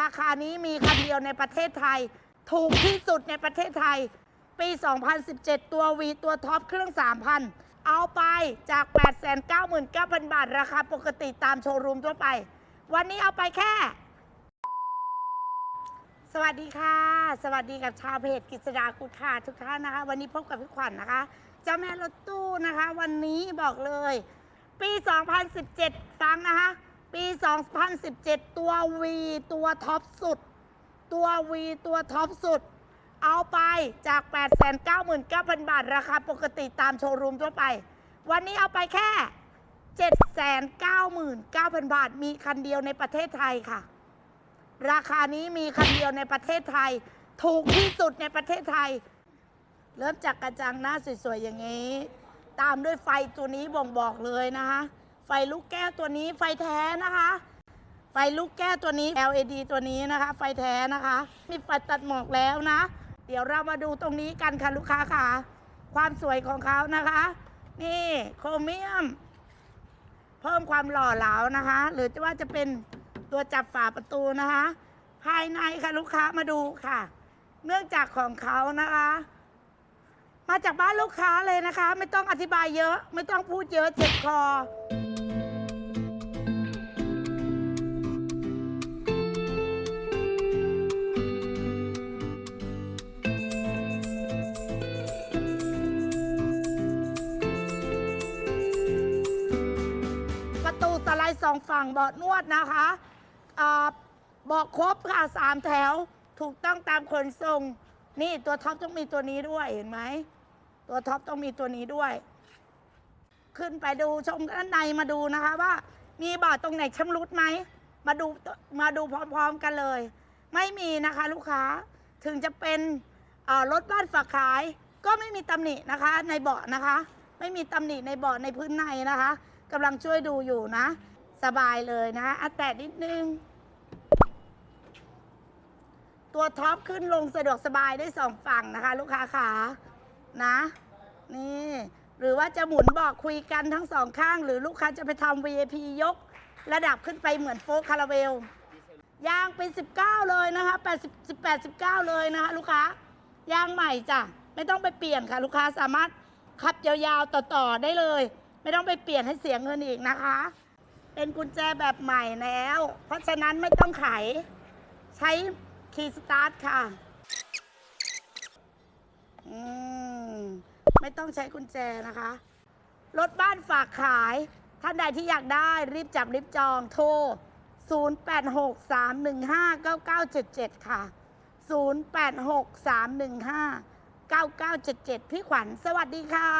ราคานี้มีคันเดียวในประเทศไทย ถูกที่สุดในประเทศไทย ปี 2017 ตัว V ตัวท็อปเครื่อง 3,000 เอาไปจาก 899,000 บาท ราคาปกติตามโชว์รูมทั่วไป วันนี้เอาไปแค่ สวัสดีค่ะ สวัสดีกับชาวเพจกิษดากุฎค่ะทุกท่านนะคะ วันนี้พบกับพี่ขวัญนะคะเจ้าแม่รถตู้นะคะ วันนี้บอกเลย ปี 2017ฟังนะคะ ปี 2017 ตัว V ตัวท็อปสุด ตัว V ตัวท็อปสุด เอาไปจาก 899,000 บาท ราคาปกติตามโชว์รูมทั่วไป วันนี้เอาไปแค่ 799,000 บาท มีคันเดียวในประเทศไทยค่ะ ราคานี้มีคันเดียวในประเทศไทย ถูกที่สุดในประเทศไทย เริ่มจากกระจังหน้าสวยๆอย่างนี้ ตามด้วยไฟตัวนี้บ่งบอกเลยนะคะ ไฟลูกแก้วตัวนี้ไฟแท้นะคะ ไฟลูกแก้วตัวนี้ LED ตัวนี้นะคะ ไฟแท้นะคะ มีไฟตัดหมอกแล้วนะ เดี๋ยวเรามาดูตรงนี้กันค่ะลูกค้าค่ะ ความสวยของเขานะคะ นี่โครเมียม เพิ่มความหล่อเหลานะคะ หรือว่าจะเป็นตัวจับฝาประตูนะคะ ภายในค่ะลูกค้ามาดูค่ะ เนื่องจากของเขานะคะ มาจากบ้านลูกค้าเลยนะคะ ไม่ต้องอธิบายเยอะ ไม่ต้องพูดเยอะเจ็บคอ ตูสไลด์สองฝั่งเบาะนวดนะคะเบาะครบค่ะสามแถว ถูกต้องตามขนส่ง นี่ตัวท็อปต้องมีตัวนี้ด้วยเห็นไหม ตัวท็อปต้องมีตัวนี้ด้วย ขึ้นไปดูชมด้านในมาดูนะคะว่า มีเบาะตรงไหนชำรุดไหม มาดูมาดูพร้อมๆกันเลย ไม่มีนะคะลูกค้าถึงจะเป็นรถบ้านฝากขาย ก็ไม่มีตำหนินะคะ ในเบาะนะคะ ไม่มีตำหนิในเบาะในพื้นในนะคะ กำลังช่วยดูอยู่นะ สบายเลยนะคะอะแตะนิดนึง ตัวท็อปขึ้นลงสะดวกสบายได้สองฝั่งนะคะ ลูกค้าขานะ นี่ หรือว่าจะหมุนบอกคุยกันทั้งสองข้าง หรือลูกค้าจะไปทำ VIP ยก ระดับขึ้นไปเหมือนโฟล์คคาราเวลยางเป็น 19 เลยนะคะ80 18 19 เลยนะคะ ลูกค้ายางใหม่จ้ะ ไม่ต้องไปเปลี่ยนค่ะ ลูกค้าสามารถขับยาวๆต่อๆได้เลย ไม่ต้องไปเปลี่ยนให้เสียเงินอีกนะคะ เป็นกุญแจแบบใหม่แล้ว เพราะฉะนั้นไม่ต้องไข ใช้คีย์สตาร์ทค่ะอืมไม่ต้องใช้กุญแจนะคะ รถบ้านฝากขาย ท่านใดที่อยากได้รีบจับรีบจองโทร 0863159977 ค่ะ 0863159977 พี่ขวัญสวัสดีค่ะ